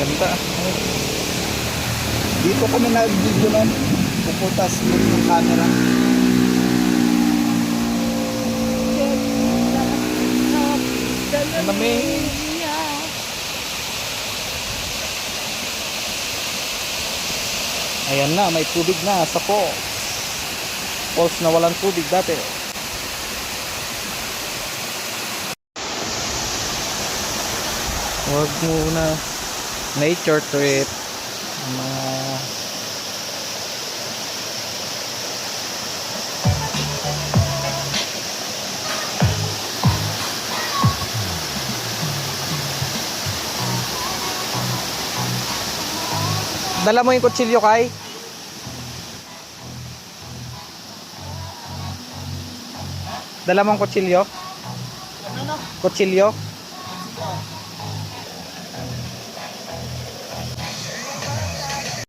Ganda. Dito kami nag-video nun. Puputas yung camera. Malamig. Ayan na, may tubig na sa falls. Falls na walang tubig dati. Huwag muna nature trip. Mga Dala mo yung kutsilyo kay? Dala mo ang kutsilyo? Ano? Kutsilyo?